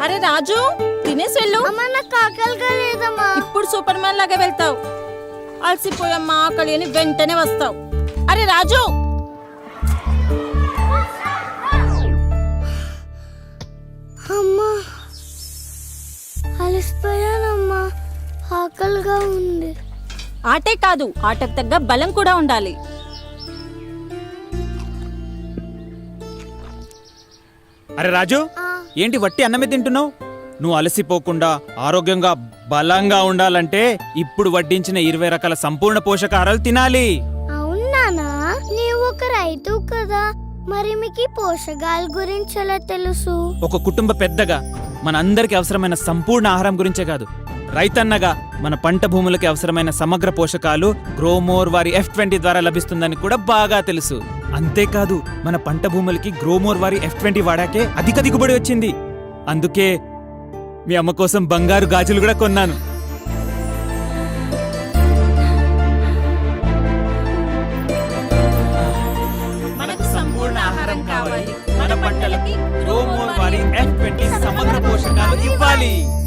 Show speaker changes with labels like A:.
A: రాజు తినేసి వెళ్ళు. ఇప్పుడు సూపర్ మ్యాన్ లాగా వెళ్తావు. అలసిపోయమ్మా ఆకలి అని వెంటనే వస్తావు. అరే రాజు!
B: అమ్మా అలసిపోయానమ్మా. ఆకలిగా ఉంది.
A: ఆటే కాదు ఆటకు తగ్గ బలం కూడా ఉండాలి.
C: అరే రాజు! ఏంటి వట్టి అన్నమే తింటున్నావు? నువ్వు అలసిపోకుండా ఆరోగ్యంగా బలంగా ఉండాలంటే ఇప్పుడు వడ్డించిన ఇరవై రకాల సంపూర్ణ పోషకాహారాలు తినాలి.
B: అవునానా నీవు ఒక రైతు కదా. మరి మీకు పోషకాల గురించి ఎలా తెలుసు?
C: ఒక కుటుంబ పెద్దగా మన అందరికి అవసరమైన సంపూర్ణ ఆహారం గురించే కాదు. రైతన్నగా మన పంట భూములకి అవసరమైన సమగ్ర పోషకాలు గ్రోమోర్ వారి ఎఫ్ ట్వంటీ ద్వారా లభిస్తుందని కూడా బాగా తెలుసు. అంతేకాదు మన పంట భూములకి గ్రోమోర్ వారి ఎఫ్ ట్వంటీ వాడాకే అధిక దిగుబడి వచ్చింది. అందుకే మీ అమ్మ కోసం బంగారు గాజులు కూడా కొన్నాను.
A: మనకు సంపూర్ణ ఆహారం కావాలి. మన పంటలకి
C: గ్రోమోర్ వారి ఎఫ్ ట్వంటీ సమగ్ర పోషకాలు ఇవ్వాలి.